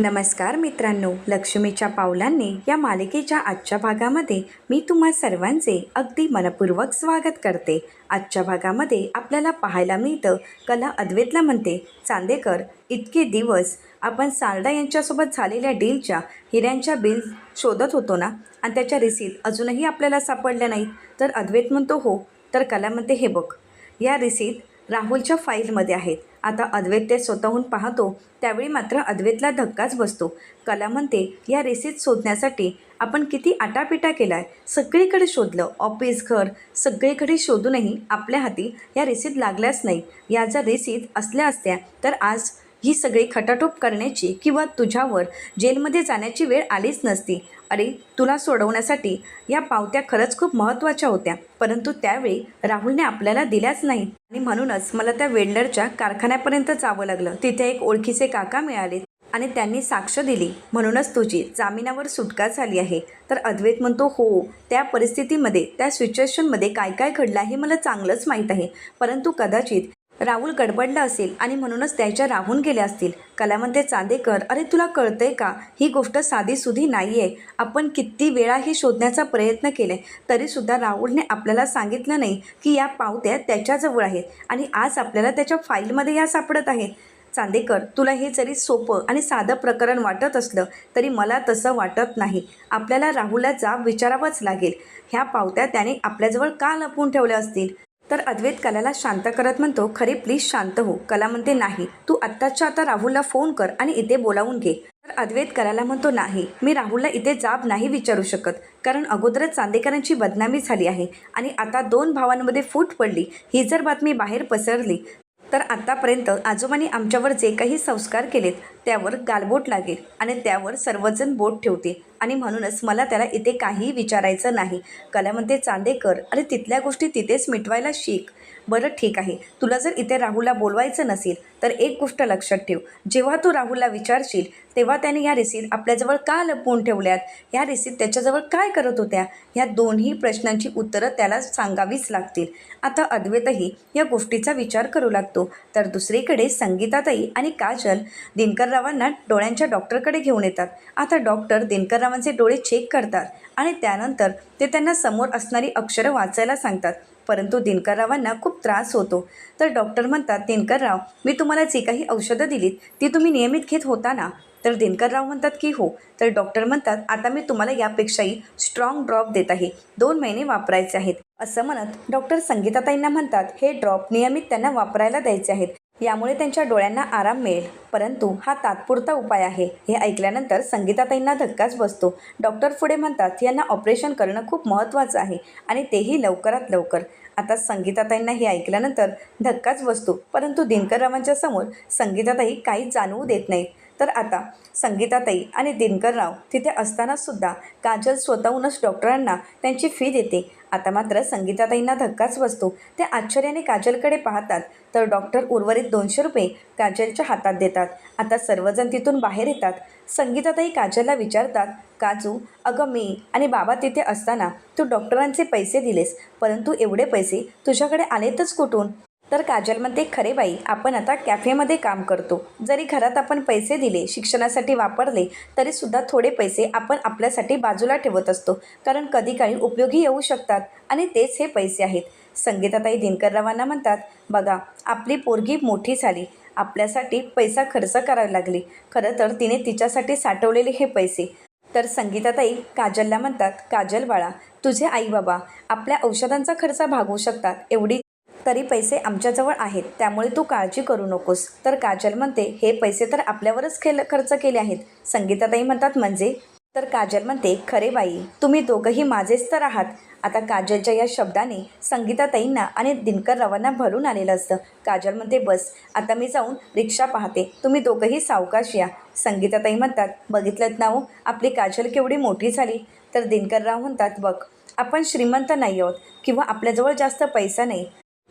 नमस्कार मित्रांनो लक्ष्मीच्या पावलांनी या मालिकेच्या आजच्या भागामध्ये मी तुम्हा सर्वांचे अगदी मनपूर्वक स्वागत करते. आजच्या भागामध्ये आपल्याला पाहायला मिळतं कला अद्वैतला म्हणते चांदेकर इतके दिवस आपण सारडा यांच्यासोबत झालेल्या डीलच्या हिऱ्यांच्या बिल शोधत होतो ना? आणि त्याच्या रिसीट अजूनही आपल्याला सापडल्या नाहीत. तर अद्वैत म्हणतो हो. तर कला म्हणते हे बघ. या रिसीट राहुलच्या फाईलमध्ये आहेत. आता अद्वैत ते स्वतःहून पाहतो त्यावेळी मात्र अद्वैतला धक्काच बसतो. कला म्हणते या रेसीत शोधण्यासाठी आपण किती आटापिटा केला आहे सगळीकडे शोधलं. ऑफिस घर सगळीकडे शोधूनही आपल्या हाती या रेसीत लागल्याच नाही. या जर रेसीत असल्या असत्या तर आज ही सगळी खटाटोप करण्याची किंवा तुझ्यावर जेलमध्ये जाण्याची वेळ आलीच नसती. अरे तुला सोडवण्यासाठी या पावत्या खरंच खूप महत्त्वाच्या होत्या परंतु त्यावेळी राहुलने आपल्याला दिल्याच नाही. आणि म्हणूनच मला त्या वेल्डरच्या कारखान्यापर्यंत जावं लागलं. तिथे एक ओळखीचे काका मिळाले आणि त्यांनी साक्ष दिली. म्हणूनच तुझी जामिनावर सुटका झाली आहे. तर अद्वैत म्हणतो हो त्या परिस्थितीमध्ये त्या सिच्युएशनमध्ये काय काय घडलं हे मला चांगलंच माहीत आहे. परंतु कदाचित राहुल गडबडला असेल आणि म्हणूनच त्याच्या राहून गेल्या असतील. कलामंते चांदेकर अरे तुला कळतंय का? ही गोष्ट साधीसुधी नाही आहे आपण किती वेळा हे शोधण्याचा प्रयत्न केला आहे तरीसुद्धा राहुलने आपल्याला सांगितलं नाही की या पावत्या त्याच्याजवळ आहेत आणि आज आपल्याला त्याच्या फाईलमध्ये या सापडत आहेत. चांदेकर तुला हे जरी सोपं आणि साधं प्रकरण वाटत असलं तरी मला तसं वाटत नाही. आपल्याला राहुलला जाब विचारावंच लागेल. ह्या पावत्या त्याने आपल्याजवळ का लपवून ठेवल्या असतील? तर अद्वैत कलाला शांत करत म्हणतो खरे प्लीज शांत हो. कला म्हणते नाही. तू आत्ताच्या आता राहुलला फोन कर आणि इथे बोलावून घे. तर अद्वैत कलाला म्हणतो नाही. मी राहुलला इथे जाब नाही विचारू शकत. कारण अगोदरच चांदेकरांची बदनामी झाली आहे आणि आता दोन भावांमध्ये फूट पडली. ही जर बातमी बाहेर पसरली तर आत्तापर्यंत आजोबांनी आमच्यावर जे काही संस्कार केलेत त्यावर गालबोट लागेल आणि त्यावर सर्वजण बोट ठेवते. आणि म्हणूनच मला त्याला इथे काहीही विचारायचं नाही. कला म्हणते चांदेकर अरे तिथल्या गोष्टी तिथेच मिटवायला शिक. बरं ठीक आहे. तुला जर इथे राहुलला बोलवायचं नसेल तर एक गोष्ट लक्षात ठेव. जेव्हा तू राहूला विचारशील तेव्हा त्याने या रिसीट आपल्याजवळ का लपवून ठेवल्यात? ह्या रिसीट त्याच्याजवळ काय करत होत्या? ह्या दोन्ही प्रश्नांची उत्तरं त्याला सांगावीच लागतील. आता अद्वैतही या गोष्टीचा विचार करू लागतो. तर दुसरीकडे संगीताताई आणि काजल दिनकररावांना डोळ्यांच्या डॉक्टरकडे घेऊन येतात. आता डॉक्टर दिनकररावांचे डोळे चेक करतात आणि त्यानंतर ते त्यांना समोर असणारी अक्षरं वाचायला सांगतात. परंतु दिनकररावांना खूप त्रास होतो. तर डॉक्टर म्हणतात दिनकरराव मी तुम्हाला जी काही औषधं दिलीत ती तुम्ही नियमित घेत होता ना? तर दिनकरराव म्हणतात की हो. तर डॉक्टर म्हणतात आता मी तुम्हाला यापेक्षाही स्ट्रॉंग ड्रॉप देत आहे. दोन महिने वापरायचे आहेत. असं म्हणत डॉक्टर संगीताताईंना म्हणतात हे ड्रॉप नियमित त्यांना वापरायला द्यायचे आहेत. यामुळे त्यांच्या डोळ्यांना आराम मिळेल. परंतु हा तात्पुरता उपाय आहे. हे ऐकल्यानंतर संगीताताईंना धक्काच बसतो. डॉक्टर पुढे म्हणतात यांना ऑपरेशन करणं खूप महत्त्वाचं आहे आणि तेही लवकरात लवकर. आता संगीताताईंना हे ऐकल्यानंतर धक्काच बसतो. परंतु दिनकररावांच्या समोर संगीताताई काहीच जाणवू देत नाहीत. तर आता संगीताताई आणि दिनकरराव तिथे असतानासुद्धा काजल स्वतःहूनच डॉक्टरांना त्यांची फी देते. आता मात्र संगीताताईंना धक्काच बसतो. ते आश्चर्याने काजलकडे पाहतात. तर डॉक्टर उर्वरित दोनशे रुपये काजलच्या हातात देतात. आता सर्वजण तिथून बाहेर येतात. संगीताताई काजलला विचारतात काजू अगं मी आणि बाबा तिथे असताना तू डॉक्टरांचे पैसे दिलेस परंतु एवढे पैसे तुझ्याकडे आलेतच कुठून? तर काजल म्हणते खरे बाई आपण आता कॅफेमध्ये काम करतो. जरी घरात आपण पैसे दिले शिक्षणासाठी वापरले तरीसुद्धा थोडे पैसे आपण आपल्यासाठी बाजूला ठेवत असतो. कारण कधी काळी उपयोगी येऊ शकतात आणि तेच हे पैसे आहेत. संगीताताई दिनकररावांना म्हणतात बघा आपली पोरगी मोठी झाली. आपल्यासाठी पैसा खर्च करावी लागली. खरं तर तिने तिच्यासाठी साठवलेले हे पैसे. तर संगीताताई काजलला म्हणतात काजल बाळा तुझे आई बाबा आपल्या औषधांचा खर्च भागवू शकतात. एवढी तरी पैसे आमच्याजवळ आहेत. त्यामुळे तू काळजी करू नकोस. तर काजल म्हणते हे पैसे तर आपल्यावरच खेळ खर्च केले आहेत. संगीताताई म्हणतात म्हणजे? तर काजल म्हणते खरे बाई तुम्ही दोघंही माझेच तर आहात. आता काजलच्या या शब्दाने संगीताताईंना आणि दिनकररावांना भरून आलेलं असतं. काजल म्हणते बस आता मी जाऊन रिक्षा पाहते. तुम्ही दोघंही सावकाश या. संगीताताई म्हणतात बघितलं ना हो आपली काजल केवढी मोठी झाली. तर दिनकरराव म्हणतात बघ आपण श्रीमंत नाही आहोत किंवा आपल्याजवळ जास्त पैसा नाही.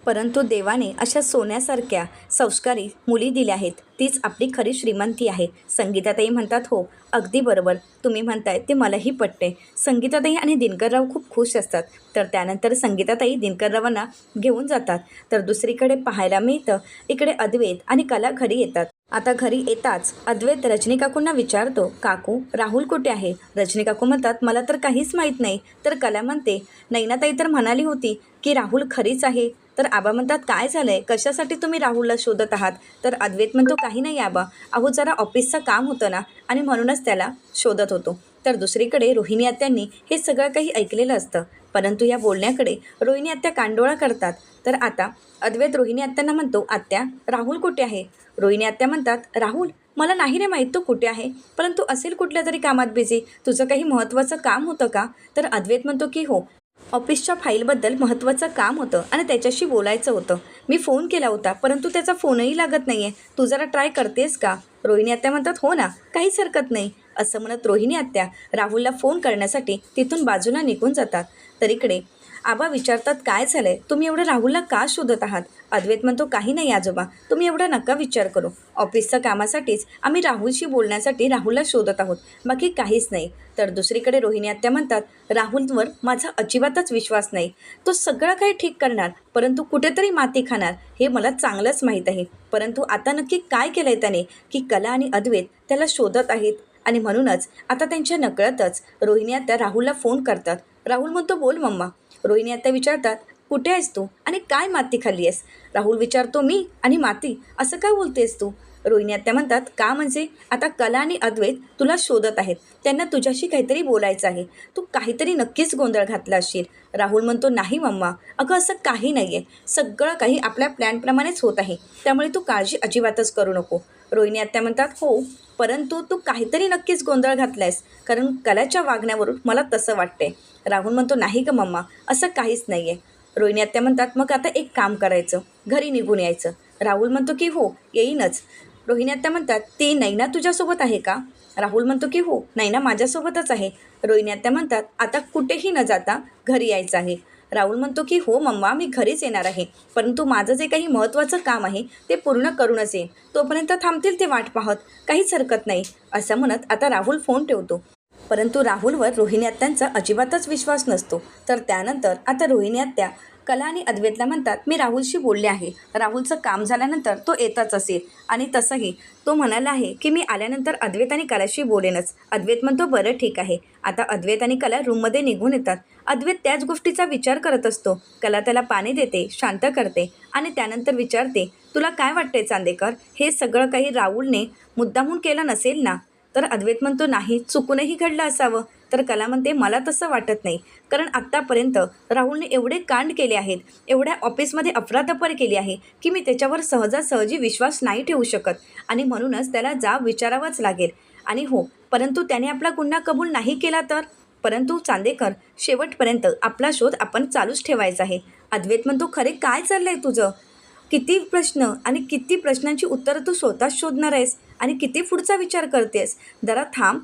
परंतु देवाने अशा सोन्यासारख्या संस्कारी मुली दिल्या आहेत. तीच आपली खरी श्रीमंती आहे. संगीताताई म्हणतात हो अगदी बरोबर. तुम्ही म्हणताय ते मलाही पटते. संगीताताई आणि दिनकरराव खूप खुश असतात. तर त्यानंतर संगीताताई दिनकररावांना घेऊन जातात. तर दुसरीकडे पाहायला मिळतं इकडे अद्वैत आणि कला घरी येतात. आता घरी येताच अद्वैत रजनी काकूंना विचारतो काकू राहुल कुठे आहे? रजनी काकू म्हणतात मला तर काहीच माहीत नाही. तर कला म्हणते नैनाताई तर म्हणाली होती की राहुल खरीच आहे. तर आबा म्हणतात काय झालं आहे कशासाठी तुम्ही राहुलला शोधत आहात? तर अद्वैत म्हणतो काही नाही आबा. अहो जरा ऑफिसचं काम होतं ना आणि म्हणूनच त्याला शोधत होतो. तर दुसरीकडे रोहिणी आत्यांनी हे सगळं काही ऐकलेलं असतं. परंतु या बोलण्याकडे रोहिणी आत्या कांडोळा करतात. तर आता अद्वैत रोहिणी आत्यांना म्हणतो आत्या राहुल कुठे आहे? रोहिणी आत्या म्हणतात राहुल मला नाही रे माहीत तो कुठे आहे परंतु असेल कुठल्या तरी कामात बिझी तुझं काही महत्त्वाचं काम होतं का? तर अद्वैत म्हणतो की हो ऑफिसच्या फाईलबद्दल महत्त्वाचं काम होतं आणि त्याच्याशी बोलायचं होतं. मी फोन केला होता परंतु त्याचा फोनही लागत नाही आहे तू जरा ट्राय करतेस का? रोहिणी आत्या म्हणतात हो ना काहीच हरकत नाही. असं म्हणत रोहिणी आत्या राहुलला फोन करण्यासाठी तिथून बाजूला निघून जातात. तर इकडे आबा विचारतात काय झालंय? तुम्ही एवढं राहुलला का शोधत आहात? अद्वैत म्हणतो काही नाही आजोबा. तुम्ही एवढा नका विचार करू. ऑफिसच्या कामासाठीच आम्ही राहुलशी बोलण्यासाठी राहुलला शोधत आहोत. बाकी काहीच नाही. तर दुसरीकडे रोहिणी आत्या म्हणतात राहुलवर माझा अजिबातच विश्वास नाही. तो सगळं काही ठीक करणार परंतु कुठेतरी माती खाणार हे मला चांगलंच माहीत आहे. परंतु आता नक्की काय केलं आहे त्याने? की कला आणि अद्वैत त्याला शोधत आहेत. आणि म्हणूनच आता त्यांच्या नकळतच रोहिणी आत्या राहुलला फोन करतात. राहुल म्हणतो बोल मम्मा. रोहिणी आता विचारतात कुठे आहेस तू आणि काय माती खाल्ली आहेस? राहुल विचारतो मी आणि माती असं काय बोलतेस तू? रोहिणी आत्या म्हणतात का म्हणजे? आता कला आणि अद्वैत तुला शोधत आहेत. त्यांना तुझ्याशी काहीतरी बोलायचं आहे. तू काहीतरी नक्कीच गोंधळ घातला असशील. राहुल म्हणतो नाही मम्मा. अगं असं काही नाही आहे सगळं काही आपल्या प्लॅनप्रमाणेच होत आहे. त्यामुळे तू काळजी अजिबातच करू नको. रोहिणी आत्या म्हणतात हो परंतु तू काहीतरी नक्कीच गोंधळ घातलायस. कारण कलाच्या वागण्यावरून मला तसं वाटते राहुल म्हणतो नाही का मम्मा असं काहीच नाही आहे रोहिणी आत्या म्हणतात मग आता एक काम करायचं. घरी निघून यायचं. राहुल म्हणतो की हो येईनच. रोहिणी आत्या म्हणतात ती नैना तुझ्यासोबत आहे का? राहुल म्हणतो की हो नैना माझ्यासोबतच आहे. रोहिणी आत्या म्हणतात आता कुठेही न जाता घरी यायचं आहे. राहुल म्हणतो की हो मम्मा मी घरीच येणार आहे. परंतु माझं जे काही महत्त्वाचं काम आहे ते पूर्ण करूनच येईन. तोपर्यंत थांबतील ते वाट पाहत. काहीच हरकत नाही. असं म्हणत आता राहुल फोन ठेवतो. परंतु राहुलवर रोहिणी आत्यांचा अजिबातच विश्वास नसतो. तर त्यानंतर आता रोहिणी आत्या कला आणि अद्वैतला म्हणतात. मी राहुलशी बोलले आहे. राहुलचं काम झाल्यानंतर तो येतच असेल. आणि तसंही तो म्हणाला आहे की मी आल्यानंतर अद्वैत आणि कलाशी बोलेनच. अद्वैत म्हणतो बरं ठीक आहे. आता अद्वैत आणि कला रूममध्ये निघून येतात. अद्वैत त्याच गोष्टीचा विचार करत असतो. कला त्याला पाणी देते शांत करते आणि त्यानंतर विचारते तुला काय वाटते चांदेकर? हे सगळं काही राहुलने मुद्दामून केलं नसेल ना? तर अद्वैत म्हणतो नाही चुकूनही घडलं असावं. तर कला म्हणते मला तसं वाटत नाही. कारण आत्तापर्यंत राहुलने एवढे कांड केले आहेत एवढ्या ऑफिसमध्ये अफरातफर केली आहे की मी त्याच्यावर सहजासहजी विश्वास नाही ठेवू शकत. आणि म्हणूनच त्याला जाब विचारावाच लागेल. आणि हो परंतु त्याने आपला गुन्हा कबूल नाही केला तर? परंतु चांदेकर शेवटपर्यंत आपला शोध आपण चालूच ठेवायचा आहे. अद्वैत म्हणतो खरे काय चाललं आहे तुझं? किती प्रश्न आणि किती प्रश्नांची उत्तरं तू स्वतःच शोधणार आहेस आणि किती पुढचा विचार करतेस? जरा थांब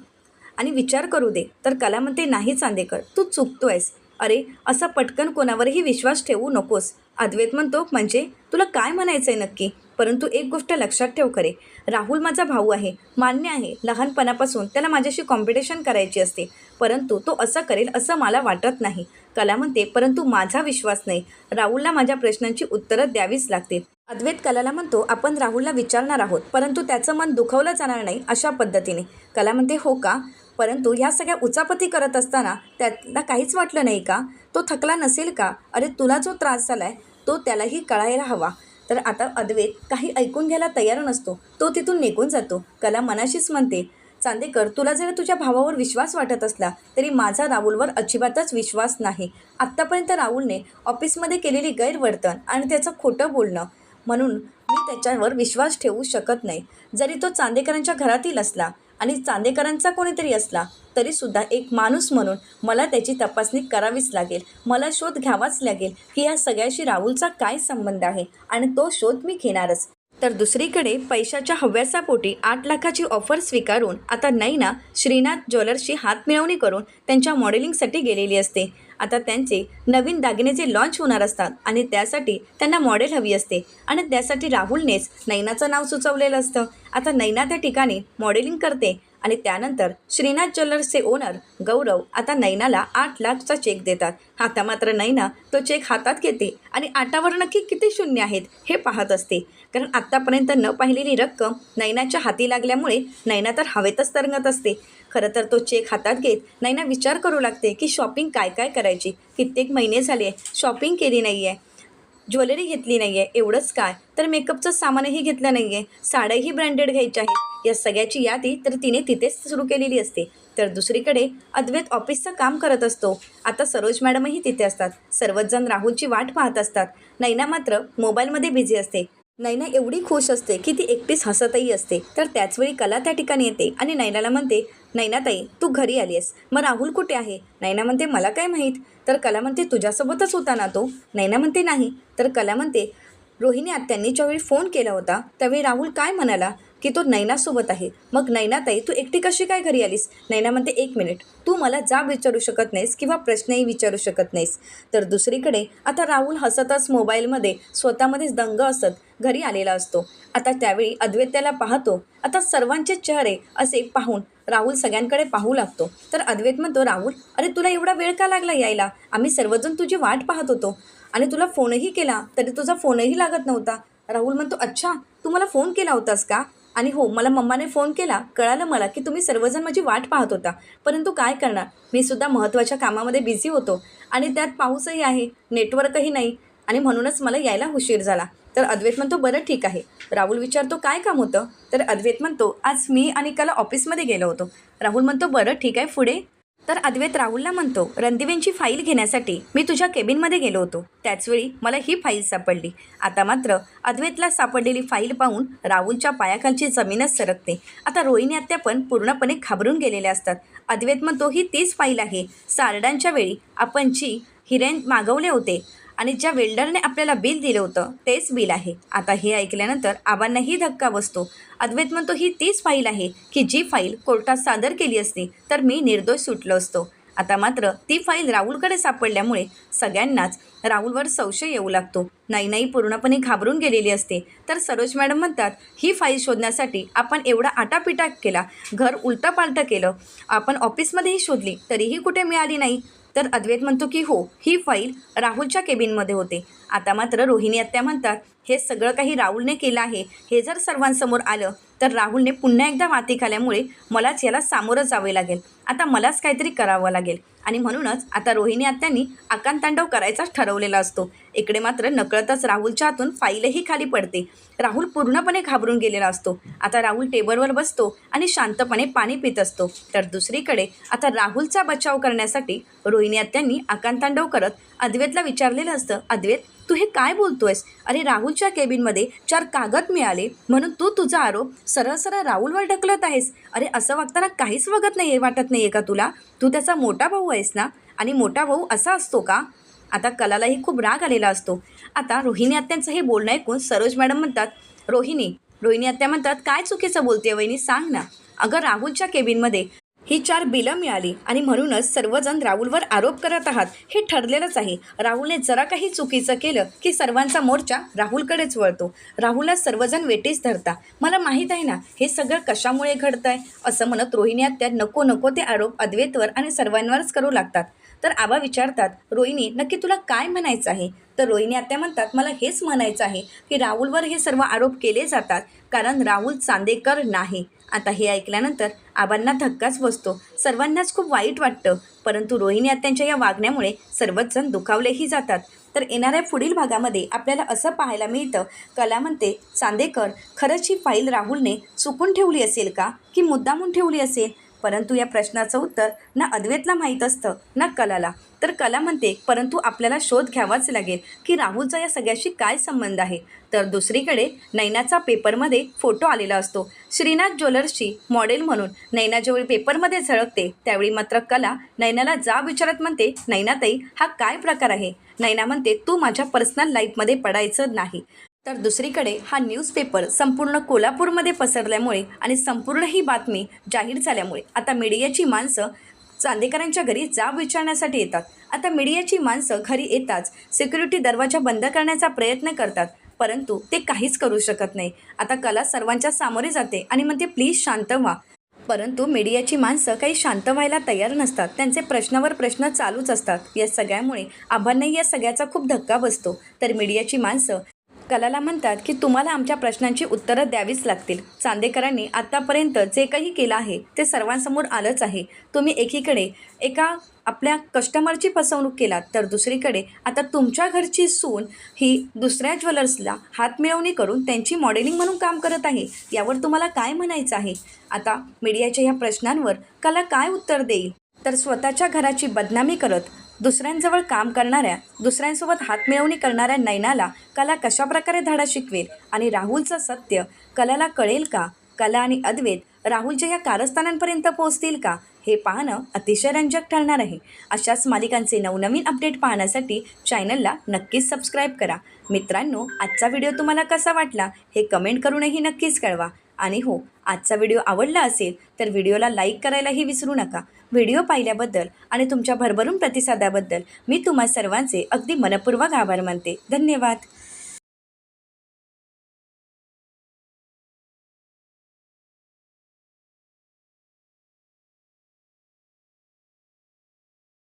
आणि विचार करू दे. तर कला म्हणते नाही चांदेकर तू चुकतोयस. अरे असा पटकन कोणावरही विश्वास ठेवू नकोस. अद्वैत म्हणतो म्हणजे तुला काय म्हणायचं आहे नक्की? परंतु एक गोष्ट लक्षात ठेव खरे. राहुल माझा भाऊ आहे मान्य आहे. लहानपणापासून त्याला माझ्याशी कॉम्पिटिशन करायची असते. परंतु तो असं करेल असं मला वाटत नाही. कला म्हणते परंतु माझा विश्वास नाही. राहुलला माझ्या प्रश्नांची उत्तरं द्यावीच लागतील. अद्वैत कलाला म्हणतो आपण राहुलला विचारणार आहोत परंतु त्याचं मन दुखवलं जाणार नाही अशा पद्धतीने. कला म्हणते हो का? परंतु ह्या सगळ्या उचापती करत असताना त्याला काहीच वाटलं नाही का? तो थकला नसेल का? अरे तुला जो त्रास झाला आहे तो त्यालाही कळायला हवा. तर आता अद्वैत काही ऐकून घ्यायला तयार नसतो. तो तिथून निघून जातो. कला मनाशीच म्हणते चांदेकर तुला जरी तुझ्या भावावर विश्वास वाटत असला तरी माझा राहुलवर अजिबातच विश्वास नाही. आत्तापर्यंत राहुलने ऑफिसमध्ये केलेली गैरवर्तन आणि त्याचं खोटं बोलणं म्हणून मी त्याच्यावर विश्वास ठेवू शकत नाही. जरी तो चांदेकरांच्या घरातील असला आणि चांदेकरांचा कोणीतरी असला तरीसुद्धा एक माणूस म्हणून मला त्याची तपासणी करावीच लागेल. मला शोध घ्यावाच लागेल की या सगळ्याशी राहुलचा काय संबंध आहे आणि तो शोध मी घेणारच. तर दुसरीकडे पैशाच्या हव्यासापोटी आठ लाखाची ऑफर स्वीकारून आता नैना श्रीनाथ ज्वेलर्सची हातमिळवणी करून त्यांच्या मॉडेलिंगसाठी गेलेली असते. आता त्यांचे नवीन दागिने जे लॉन्च होणार असतात आणि त्यासाठी त्यांना मॉडेल हवी असते. आणि त्यासाठी राहुलनेच नैनाचं नाव सुचवलेलं असतं. आता नैना त्या ठिकाणी मॉडेलिंग करते. आणि त्यानंतर श्रीनाथ ज्वेलर्सचे ओनर गौरव आता नैनाला आठ लाखचा चेक देतात. आता मात्र नैना तो चेक हातात घेते आणि आटावर नक्की किती शून्य आहेत हे पाहत असते. कारण आत्तापर्यंत न पाहिलेली रक्कम नैनाच्या हाती लागल्यामुळे नैना तर हवेतच तरंगत असते. खरं तर तो चेक हातात घेत नैना विचार करू लागते की शॉपिंग काय काय करायची? कित्येक महिने झाले शॉपिंग केली नाही आहे ज्वेलरी घेतली नाही आहे एवढंच काय? तर मेकअपचं सामानही घेतलं नाही आहे साड्याही ब्रँडेड घ्यायच्या आहेत. या सगळ्याची यादी तर तिने तिथेच सुरू केलेली असते. तर दुसरीकडे अद्वैत ऑफिसचं काम करत असतो. आता सरोज मॅडमही तिथे असतात. सर्वच जण राहुलची वाट पाहत असतात. नैना मात्र मोबाईलमध्ये बिझी असते. नैना एवढी खुश असते की ती एकटीच हसतही असते. तर त्याचवेळी कला त्या ठिकाणी येते आणि नैनाला म्हणते नैनाताई तू घरी आली आहेस मग राहुल कुठे आहे? नैना म्हणते मला काय माहीत. तर कला म्हणते तुझ्यासोबतच होता ना तो? नैना म्हणते नाही. तर कला म्हणते रोहिणी आत्यांनी ज्यावेळी फोन केला होता त्यावेळी राहुल काय म्हणाला? की तो नैनासोबत आहे. मग नैनाताई तू एकटी कशी काय घरी आलीस? नैना म्हणते एक मिनिट. तू मला जाब विचारू शकत नाहीस किंवा प्रश्नही विचारू शकत नाहीस. तर दुसरीकडे आता राहुल हसतच मोबाईलमध्ये स्वतःमध्येच दंग असत घरी आलेला असतो. आता त्यावेळी अद्वैत्याला पाहतो. आता सर्वांचे चेहरे असे पाहून राहुल सगळ्यांकडे पाहू लागतो. तर अद्वैत म्हणतो राहुल अरे तुला एवढा वेळ का लागला यायला? आम्ही सर्वजण तुझी वाट पाहत होतो. आणि तुला फोनही केला तरी तुझा फोनही लागत नव्हता. राहुल म्हणतो अच्छा तू मला फोन केला होतास का? आणि हो मला मम्माने फोन केला कळालं मला की तुम्ही सर्वजण माझी वाट पाहत होता. परंतु काय करणार? मी सुद्धा महत्त्वाच्या कामामध्ये बिझी होतो आणि त्यात पाऊसही आहे नेटवर्कही नाही आणि म्हणूनच मला यायला उशीर झाला. तर अद्वैत म्हणतो बरं ठीक आहे. राहुल विचारतो काय काम होतं? तर अद्वैत म्हणतो आज मी आणि काला ऑफिसमध्ये गेलो होतो. राहुल म्हणतो बरं ठीक आहे पुढे? तर अद्वैत राहुलला म्हणतो रणदिवेंची फाईल घेण्यासाठी मी तुझ्या केबिनमध्ये गेलो होतो. त्याचवेळी मला ही फाईल सापडली. आता मात्र अद्वैतला सापडलेली फाईल पाहून राहुलच्या पायाखालची जमीनच सरकते. आता रोहिणी आत्या पण पूर्णपणे घाबरून गेलेल्या असतात. अद्वैत म्हणतो ही तीच फाईल आहे. सारडांच्या वेळी आपण जी हिरेन मागवले होते आणि ज्या वेल्डरने आपल्याला बिल दिलं होतं तेच बिल आहे. आता हे ऐकल्यानंतर आबांनाही धक्का बसतो. अद्वैत म्हणतो ही तीच फाईल आहे की जी फाईल कोर्टात सादर केली असती तर मी निर्दोष सुटलो असतो. आता मात्र ती फाईल राहुलकडे सापडल्यामुळे सगळ्यांनाच राहुलवर संशय येऊ लागतो. नाही नाही पूर्णपणे घाबरून गेलेली असते. तर सरोज मॅडम म्हणतात ही फाईल शोधण्यासाठी आपण एवढा आटापिटा केला घर उलटंपालटं केलं आपण ऑफिसमध्येही शोधली तरीही कुठे मिळाली नाही. तर अद्वैत म्हणतो की हो ही फाईल राहुलच्या केबिनमध्ये होते. आता मात्र रोहिणी आत्या म्हणतात हे सगळं काही राहुलने केलं आहे. हे जर सर्वांसमोर आलं तर राहुलने पुन्हा एकदा माती खाल्यामुळे मलाच याला सामोरं जावे लागेल. आता मलाच काहीतरी करावं लागेल. आणि म्हणूनच आता रोहिणी आत्यांनी आकांतांडव करायचाच ठरवलेला असतो. इकडे मात्र नकळतच राहुलच्या हातून फाईलही खाली पडते. राहुल पूर्णपणे घाबरून गेलेला असतो. आता राहुल टेबलवर बसतो आणि शांतपणे पाणी पित असतो. तर दुसरीकडे आता राहुलचा बचाव करण्यासाठी रोहिणी आत्यांनी आकांतांडव करत अद्वैतला विचारलेलं असतं अद्वैत तू हे काय बोलतोयस? अरे राहुलच्या केबिनमध्ये चार कागद मिळाले. म्हणून तू तुझा आरोप सरळ सरळ राहुलवर ढकलत आहेस. अरे असं वागताना काहीच वागत नाही वाटत नाही आहे का तुला? तू त्याचा मोठा भाऊ आहेस ना? आणि मोठा भाऊ असा असतो का? आता कलालाही खूप राग आलेला असतो. आता रोहिणी आत्यांचं हे बोलणं ऐकून सरोज मॅडम म्हणतात रोहिणी रोहिणी आत्या म्हणतात काय चुकीचं बोलते वहिनी? सांग ना. अगं राहुलच्या केबिनमध्ये ही चार बिलं मिळाली आणि म्हणूनच सर्वजण राहुलवर आरोप करत आहात. हे ठरलेलंच आहे. राहुलने जरा काही चुकीचं केलं की सर्वांचा मोर्चा राहुलकडेच वळतो. राहुलला सर्वजण वेटीस धरता. मला माहीत आहे ना हे सगळं कशामुळे घडतं आहे असं म्हणत रोहिणी आत्या नको नको ते आरोप अद्वैतवर आणि सर्वांवरच करू लागतात. तर आबा विचारतात रोहिणी नक्की तुला काय म्हणायचं आहे? तर रोहिणी आत्या म्हणतात मला हेच म्हणायचं आहे की राहुलवर हे सर्व आरोप केले जातात कारण राहुल चांदेकर नाही. आता हे ऐकल्यानंतर आबांना धक्काच बसतो. सर्वांनाच खूप वाईट वाटतं. परंतु रोहिणी आत्यांच्या या वागण्यामुळे सर्वच जण दुखावलेही जातात. तर येणाऱ्या पुढील भागामध्ये आपल्याला असं पाहायला मिळतं कला म्हणते चांदेकर खरंच ही फाईल राहुलने चुकून ठेवली असेल का? की मुद्दामून ठेवली असेल? परंतु या प्रश्नाचं उत्तर ना अद्वैतला माहीत असतं ना कलाला. तर कला म्हणते परंतु आपल्याला शोध घ्यावाच लागेल की राहुलचा या सगळ्याशी काय संबंध आहे. तर दुसरीकडे नैनाचा पेपरमध्ये फोटो आलेला असतो. श्रीनाथ ज्वेलर्सची मॉडेल म्हणून नैना ज्यावेळी पेपरमध्ये झळकते त्यावेळी मात्र कला नैनाला जा विचारत म्हणते नैनाताई हा काय प्रकार आहे? नैना म्हणते तू माझ्या पर्सनल लाईफमध्ये पडायचं नाही. तर दुसरीकडे हा न्यूजपेपर संपूर्ण कोल्हापूरमध्ये पसरल्यामुळे आणि संपूर्ण ही बातमी जाहीर झाल्यामुळे आता मीडियाची माणसं चांदेकरांच्या घरी जाब विचारण्यासाठी येतात. आता मीडियाची माणसं घरी येताच सिक्युरिटी दरवाजा बंद करण्याचा प्रयत्न करतात परंतु ते काहीच करू शकत नाही. आता कला सर्वांच्या सामोरे जाते आणि मग ते प्लीज शांत व्हा. परंतु मीडियाची माणसं काही शांत व्हायला तयार नसतात. त्यांचे प्रश्नावर प्रश्न चालूच असतात. या सगळ्यामुळे आबांनाही या सगळ्याचा खूप धक्का बसतो. तर मीडियाची माणसं कलाला म्हणतात की तुम्हाला आमच्या प्रश्नांची उत्तरं द्यावीच लागतील. चांदेकरांनी आत्तापर्यंत जे काही केलं आहे ते सर्वांसमोर आलंच आहे. तुम्ही एकीकडे एका आपल्या कस्टमरची फसवणूक केलात तर दुसरीकडे आता तुमच्या घरची सून ही दुसऱ्या ज्वेलर्सला हात मिळवणी करून त्यांची मॉडेलिंग म्हणून काम करत आहे यावर तुम्हाला काय म्हणायचं आहे? आता मीडियाच्या ह्या प्रश्नांवर कला काय उत्तर देईल? तर स्वतःच्या घराची बदनामी करत दुसऱ्यांजवळ काम करणाऱ्या दुसऱ्यांसोबत हातमिळवणी करणाऱ्या नैनाला कला कशाप्रकारे धडा शिकवेल आणि राहुलचं सत्य कलाला कळेल का? कला आणि अद्वैत राहुलच्या या कारस्थानांपर्यंत पोहोचतील का? हे पाहणं अतिशय रंजक ठरणार आहे. अशाच मालिकांचे नवनवीन अपडेट पाहण्यासाठी चॅनलला नक्कीच सबस्क्राईब करा. मित्रांनो आजचा व्हिडिओ तुम्हाला कसा वाटला हे कमेंट करूनही नक्कीच कळवा. आणि हो आजचा व्हिडिओ आवडला असेल तर व्हिडिओला लाईक करायलाही विसरू नका. व्हिडिओ पाहिल्याबद्दल आणि तुमच्या भरभरून प्रतिसादाबद्दल मी तुम्हा सर्वांचे अगदी मनपूर्वक आभार मानते. धन्यवाद.